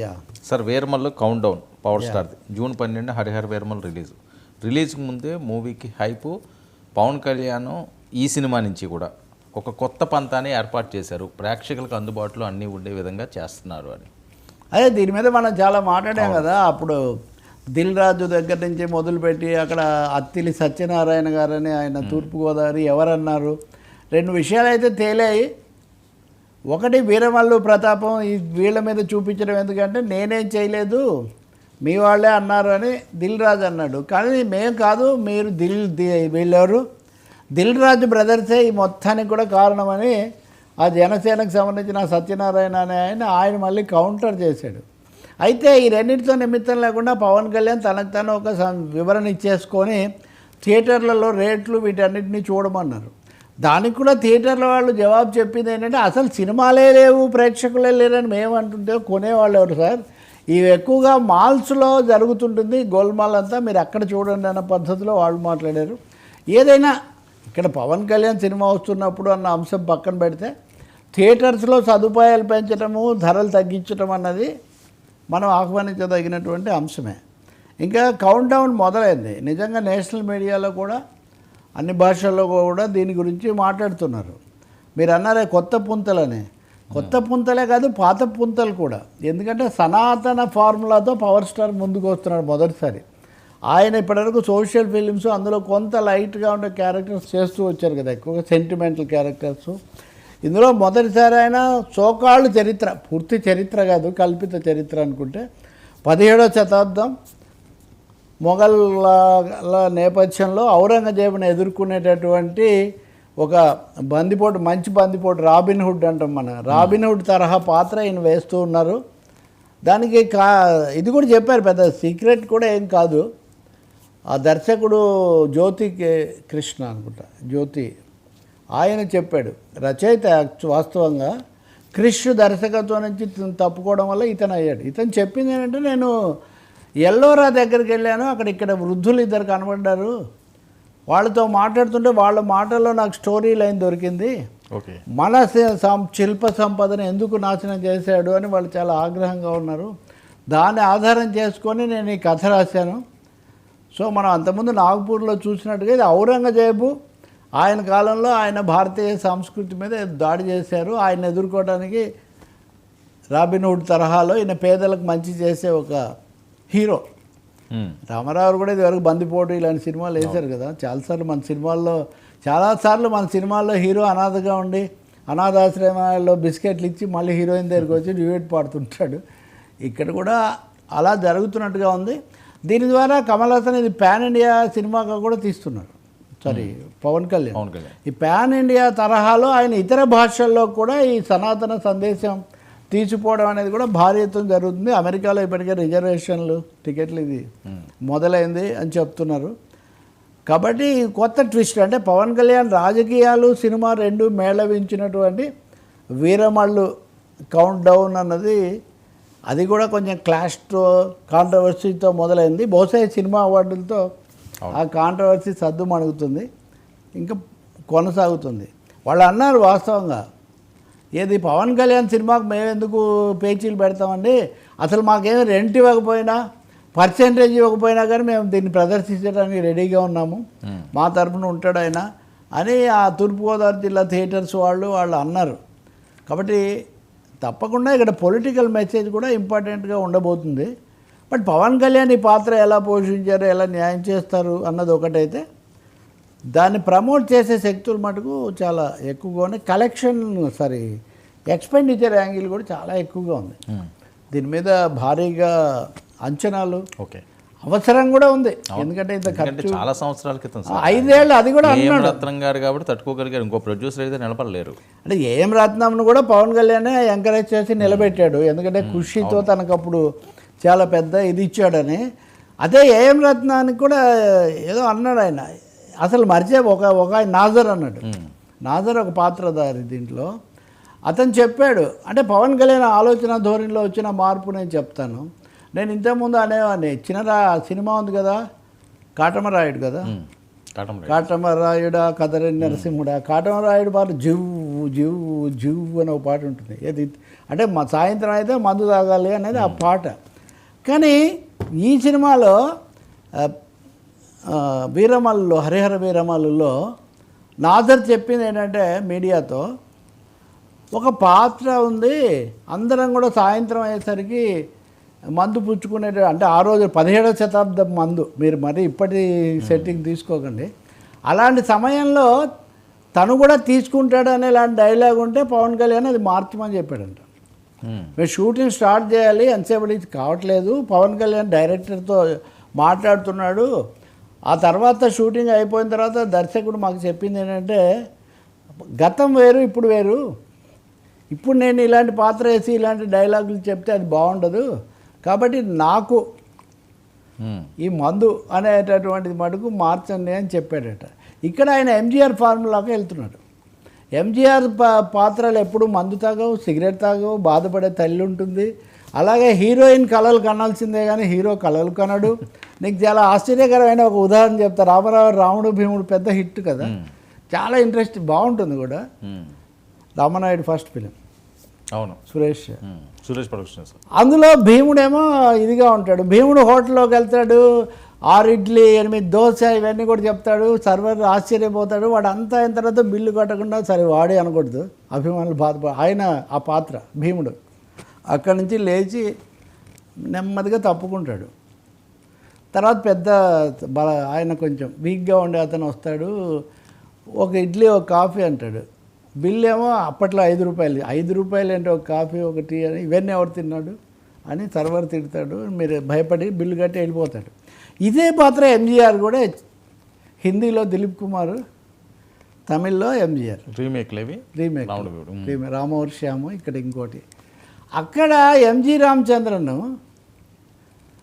Yeah sir వేర్మల్ count down power స్టార్ది June పన్నెండు హరిహర వేర్మల్ రిలీజ్ రిలీజ్కి ముందే మూవీకి హైపు పవన్ కళ్యాణ్ ఈ సినిమా నుంచి కూడా ఒక కొత్త పంతాన్ని ఏర్పాటు చేశారు. ప్రేక్షకులకు అందుబాటులో అన్నీ ఉండే విధంగా చేస్తున్నారు అని. అదే దీని మీద మనం చాలా మాట్లాడాం కదా అప్పుడు దిల్ రాజు దగ్గర నుంచి మొదలుపెట్టి అక్కడ అత్తిలి సత్యనారాయణ గారని ఆయన తూర్పుగోదావరి ఎవరన్నారు? రెండు విషయాలు అయితే తేలాయి. ఒకటి వీరమల్లు ప్రతాపం ఈ వీళ్ళ మీద చూపించడం ఎందుకంటే నేనేం చేయలేదు. మీ వాళ్ళే అన్నారు అని దిల్ రాజు అన్నాడు. కానీ మేము కాదు మీరు దిల్ వీళ్ళెవరు? దిల్ రాజు బ్రదర్సే ఈ మొత్తానికి కూడా కారణమని ఆ జనసేనకు సంబంధించిన సత్యనారాయణ అనే ఆయన ఆయన మళ్ళీ కౌంటర్ చేశాడు. అయితే ఈ రెండింటితో నిమిత్తం లేకుండా పవన్ కళ్యాణ్ తనకు తను ఒక సం- వివరణ ఇచ్చేసుకొని థియేటర్లలో రేట్లు వీటన్నిటిని చూడమన్నారు. దానికి కూడా థియేటర్ల వాళ్ళు జవాబు చెప్పింది ఏంటంటే అసలు సినిమాలే లేవు ప్రేక్షకులే లేరని మేము అంటుంటే కొనేవాళ్ళు ఎవరు సార్? ఇవి ఎక్కువగా మాల్స్లో జరుగుతుంటుంది గోల్మాల్ అంతా మీరు అక్కడ చూడండి అన్న పద్ధతిలో వాళ్ళు మాట్లాడారు. ఏదైనా ఇక్కడ పవన్ కళ్యాణ్ సినిమా వస్తున్నప్పుడు అన్న అంశం పక్కన పెడితే థియేటర్స్లో సదుపాయాలు పెంచడము ధరలు తగ్గించడం అన్నది మనం ఆహ్వానించదగినటువంటి అంశమే. ఇంకా కౌంట్ డౌన్ మొదలైంది. నిజంగా నేషనల్ మీడియాలో కూడా అన్ని భాషల్లో కూడా దీని గురించి మాట్లాడుతున్నారు. మీరు అన్నారే కొత్త పుంతలని. కొత్త పుంతలే కాదు పాత పుంతలు కూడా. ఎందుకంటే సనాతన ఫార్ములాతో పవర్ స్టార్ ముందుకు వస్తున్నాడు మొదటిసారి. ఆయన ఇప్పటివరకు సోషల్ ఫిలిమ్స్ అందులో కొంత లైట్గా ఉండే క్యారెక్టర్స్ చేస్తూ వచ్చారు కదా ఎక్కువగా సెంటిమెంటల్ క్యారెక్టర్స్. ఇందులో మొదటిసారి ఆయన సోకాళ్ళు చరిత్ర పూర్తి చరిత్ర కాదు కల్పిత చరిత్ర అనుకుంటే పదిహేడవ శతాబ్దం మొఘళ్ళ నేపథ్యంలో ఔరంగజేబుని ఎదుర్కొనేటటువంటి ఒక బందిపోటు మంచి బందిపోటు రాబిన్ హుడ్ అంటాం మన. రాబిన్ హుడ్ తరహా పాత్ర ఈయన వేస్తూ ఉన్నారు. దానికి కా ఇది కూడా చెప్పారు పెద్ద సీక్రెట్ కూడా ఏం కాదు. ఆ దర్శకుడు జ్యోతి కృష్ణ అనుకుంటా జ్యోతి. ఆయన చెప్పాడు రచయిత వాస్తవంగా క్రిష్ దర్శకత్వం నుంచి తప్పుకోవడం వల్ల ఇతను అయ్యాడు ఇతను చెప్పింది ఏంటంటే నేను ఎల్లోరా దగ్గరికి వెళ్ళాను అక్కడ ఇక్కడ వృద్ధులు ఇద్దరు కనబడ్డారు. వాళ్ళతో మాట్లాడుతుంటే వాళ్ళ మాటల్లో నాకు స్టోరీ లైన్ దొరికింది. ఓకే. మన శిల్ప సంపదను ఎందుకు నాశనం చేశాడు అని వాళ్ళు చాలా ఆగ్రహంగా ఉన్నారు. దాన్ని ఆధారం చేసుకొని నేను ఈ కథ రాశాను. సో మనం అంతకుముందు నాగపూర్లో చూసినట్టుగా ఇది ఔరంగజేబు ఆయన కాలంలో ఆయన భారతీయ సంస్కృతి మీద దాడి చేశారు. ఆయన ఎదుర్కోవడానికి రాబిన్హుడ్ తరహాలో ఈయన పేదలకు మంచి చేసే ఒక హీరో. రామారావు కూడా ఇదివరకు బందిపోటు ఇలాంటి సినిమాలు వేశారు కదా. చాలాసార్లు మన సినిమాల్లో చాలాసార్లు మన సినిమాల్లో హీరో అనాథగా ఉండి అనాథాశ్రమాల్లో బిస్కెట్లు ఇచ్చి మళ్ళీ హీరోయిన్ దగ్గరికి వచ్చి డ్యూయట్ పాడుతుంటాడు. ఇక్కడ కూడా అలా జరుగుతున్నట్టుగా ఉంది. దీని ద్వారా కమల్ హాసన్ ఇది పాన్ ఇండియా సినిమాగా కూడా తీస్తున్నారు. సారీ పవన్ కళ్యాణ్. పవన్ కళ్యాణ్. ఈ పాన్ ఇండియా తరహాలో ఆయన ఇతర భాషల్లో కూడా ఈ సనాతన సందేశం తీసిపోవడం అనేది కూడా భారీ ఎత్తున జరుగుతుంది. అమెరికాలో ఇప్పటికే రిజర్వేషన్లు టికెట్లు ఇది మొదలైంది అని చెప్తున్నారు. కాబట్టి కొత్త ట్విస్ట్ అంటే పవన్ కళ్యాణ్ రాజకీయాలు సినిమా రెండు మేళవించినటువంటి వీరమళ్ళు కౌంట్ డౌన్ అన్నది అది కూడా కొంచెం క్లాష్తో కాంట్రవర్సీతో మొదలైంది. బహుశా సినిమా అవార్డులతో ఆ కాంట్రవర్సీ సద్దు మణుగుతుంది ఇంకా కొనసాగుతుంది. వాళ్ళు అన్నారు వాస్తవంగా ఏది పవన్ కళ్యాణ్ సినిమాకు మేము ఎందుకు పేచీలు పెడతామండి? అసలు మాకేమి రెంట్ ఇవ్వకపోయినా పర్సెంటేజ్ ఇవ్వకపోయినా కానీ మేము దీన్ని ప్రదర్శించడానికి రెడీగా ఉన్నాము. మా తరపున ఉంటాడు ఆయన. అని ఆ తూర్పుగోదావరి జిల్లా థియేటర్స్ వాళ్ళు వాళ్ళు అన్నారు. కాబట్టి తప్పకుండా ఇక్కడ పొలిటికల్ మెసేజ్ కూడా ఇంపార్టెంట్గా ఉండబోతుంది. బట్ పవన్ కళ్యాణ్ ఈ పాత్ర ఎలా పోషించారు ఎలా న్యాయం చేస్తారు అన్నది ఒకటైతే దాన్ని ప్రమోట్ చేసే శక్తులు మటుకు చాలా ఎక్కువగా ఉన్నాయి. కలెక్షన్ సారీ ఎక్స్పెండిచర్ యాంగిల్ కూడా చాలా ఎక్కువగా ఉంది. ఉమ్. దీని మీద భారీగా అంచనాలు ఓకే అవసరం కూడా ఉంది. ఎందుకంటే ఇంత ఖర్చు చాలా సంవత్సరాల క్రితం ఐదేళ్ళు అది కూడా అన్నాడు. రత్నం గారు కాబట్టి తట్టుకోగలిగారు. ఇంకో ప్రొడ్యూసర్ అయితే నిలబడలేరు. అంటే ఏం రత్నంను కూడా పవన్ కళ్యాణ్ ఎంకరేజ్ చేసి నిలబెట్టాడు. ఎందుకంటే ఖుషితో తనకు అప్పుడు చాలా పెద్ద ఇది ఇచ్చాడని. అదే ఏం రత్నానికి కూడా ఏదో అన్నాడు ఆయన. అసలు మరిచే ఒక ఒక ఆయన నాజర్ అన్నాడు. నాజర్ ఒక పాత్రధారి దీంట్లో. అతను చెప్పాడు అంటే పవన్ కళ్యాణ్ ఆలోచన ధోరణిలో వచ్చిన మార్పు నేను చెప్తాను. నేను ఇంతకుముందు అనేవాడిని చిన్నరా సినిమా ఉంది కదా కాటమరాయుడు కదా? కాటమరాయుడు. కాటమరాయుడా కదరని నరసింహుడా కాటమరాయుడు పాట జివ్వు జివ్వు జివ్వు అనే ఒక పాట ఉంటుంది. ఏది? అంటే మా సాయంత్రం అయితే మందు తాగాలి అనేది ఆ పాట. కానీ ఈ సినిమాలో వీరమల్లులో హరిహర వీరమల్లులో నాదర్ చెప్పింది ఏంటంటే మీడియాతో ఒక పాత్ర ఉంది అందరం కూడా సాయంత్రం అయ్యేసరికి మందు పుచ్చుకునే అంటే ఆ రోజు పదిహేడవ శతాబ్దం మందు. మీరు మరి ఇప్పటి సెట్టింగ్ తీసుకోకండి. అలాంటి సమయంలో తను కూడా తీసుకుంటాడు అనే ఇలాంటి డైలాగ్ ఉంటే పవన్ కళ్యాణ్ అది మార్చమని చెప్పాడంట. మ్మ్. షూటింగ్ స్టార్ట్ చేయాలి ఎంతసేపటికి కావట్లేదు పవన్ కళ్యాణ్ డైరెక్టర్తో మాట్లాడుతున్నాడు ఆ తర్వాత షూటింగ్ అయిపోయిన తర్వాత దర్శకుడు మాకు చెప్పింది ఏంటంటే గతం వేరు ఇప్పుడు వేరు. ఇప్పుడు నేను ఇలాంటి పాత్ర వేసి ఇలాంటి డైలాగులు చెప్తే అది బాగుండదు. కాబట్టి నాకు. ఈ మందు అనేటటువంటిది మటుకు మార్చండి అని చెప్పాడట. ఇక్కడ ఆయన ఎంజీఆర్ ఫార్ములాకి వెళ్తున్నాడు. ఎంజీఆర్ పా పాత్రలు ఎప్పుడు మందు తాగవు సిగరెట్ తాగవు బాధపడే తల్లి ఉంటుంది. అలాగే హీరోయిన్ కళలు కనాల్సిందే కానీ హీరో కళలు కనడు. నీకు చాలా ఆశ్చర్యకరమైన ఒక ఉదాహరణ చెప్తా. రామారావు రాముడు భీముడు పెద్ద హిట్ కదా. చాలా ఇంట్రెస్ట్ బాగుంటుంది కూడా. Ramanaidu first film. అవును. సురేష్. సురేష్ ప్రొడక్షన్స్. అందులో భీముడేమో ఇదిగా ఉంటాడు. భీముడు హోటల్లోకి వెళ్తాడు. ఆరు ఇడ్లీ ఎనిమిది దోశ ఇవన్నీ కూడా చెప్తాడు. సర్వర్ ఆశ్చర్యపోతాడు. వాడు అంతా అయిన తర్వాత బిల్లు కట్టకుండా సరే వాడే అనకూడదు. అభిమానులు బాధపడ ఆయన ఆ పాత్ర భీముడు. అక్కడి నుంచి లేచి నెమ్మదిగా తప్పుకుంటాడు. తర్వాత పెద్ద బల ఆయన కొంచెం వీక్గా ఉండే అతను వస్తాడు ఒక ఇడ్లీ ఒక కాఫీ అంటాడు. బిల్ ఏమో అప్పట్లో ఐదు రూపాయలు ఐదు రూపాయలు అంటే ఒక కాఫీ ఒక టీ అని ఇవన్నీ ఎవరు తిన్నాడు అని సర్వర్ తిడతాడు మీరు భయపడి బిల్లు కట్టి వెళ్ళిపోతాడు. ఇదే పాత్ర ఎంజీఆర్ కూడా హిందీలో దిలీప్ కుమార్ తమిళ్ళో ఎంజీఆర్. Remake remake. రీమేక్ రామవర్షాము ఇక్కడ ఇంకోటి. అక్కడ ఎంజి రామచంద్రన్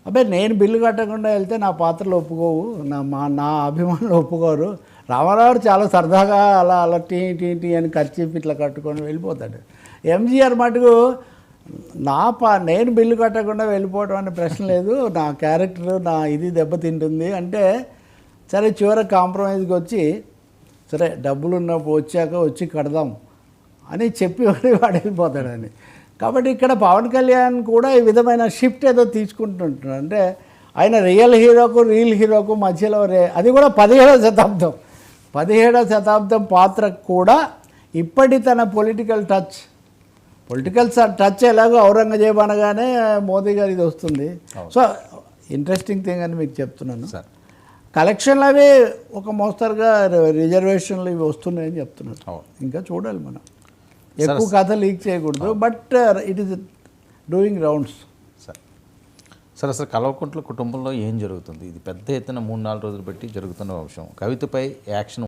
అబ్బాయి నేను బిల్లు కట్టకుండా వెళ్తే నా పాత్రలు ఒప్పుకోవు నా మా నా అభిమానులు ఒప్పుకోరు. రామారావు చాలా సరదాగా అలా అలా టీ టీ టీ అని ఖర్చు ఇట్లా కట్టుకొని వెళ్ళిపోతాడు. ఎంజీఆర్ మటుకు నా పా నేను బిల్లు కట్టకుండా వెళ్ళిపోవడం అనే ప్రశ్న లేదు నా క్యారెక్టర్ నా ఇది దెబ్బతింటుంది అంటే సరే చివరి కాంప్రమైజ్కి వచ్చి సరే డబ్బులు ఉన్నప్పుడు వచ్చాక వచ్చి కడదాం అని చెప్పి వాడి వాడు వెళ్ళిపోతాడని. కాబట్టి ఇక్కడ పవన్ కళ్యాణ్ కూడా ఈ విధమైన షిఫ్ట్ ఏదో తీసుకుంటుంటున్నాడు. అంటే ఆయన రియల్ హీరోకు రియల్ హీరోకు మధ్యలో రే అది కూడా పదిహేడవ శతాబ్దం. పదిహేడవ శతాబ్దం పాత్ర కూడా ఇప్పటి తన పొలిటికల్ టచ్ పొలిటికల్ టచ్ ఎలాగో ఔరంగజేబ్ అనగానే మోదీ గారి ఇది వస్తుంది సో ఇంట్రెస్టింగ్ థింగ్ అని మీకు చెప్తున్నాను. సార్. కలెక్షన్లు అవి ఒక మోస్తరుగా రిజర్వేషన్లు ఇవి వస్తున్నాయని చెప్తున్నారు అవును. ఇంకా చూడాలి మనం. ఎక్కువ కథ లీక్ చేయకూడదు but it is doing rounds sir sir అసలు కల్వకుంట్ల కుటుంబంలో ఏం జరుగుతుంది? ఇది పెద్ద ఎత్తున మూడు నాలుగు రోజులు బట్టి జరుగుతున్న అంశం కవితపై యాక్షన్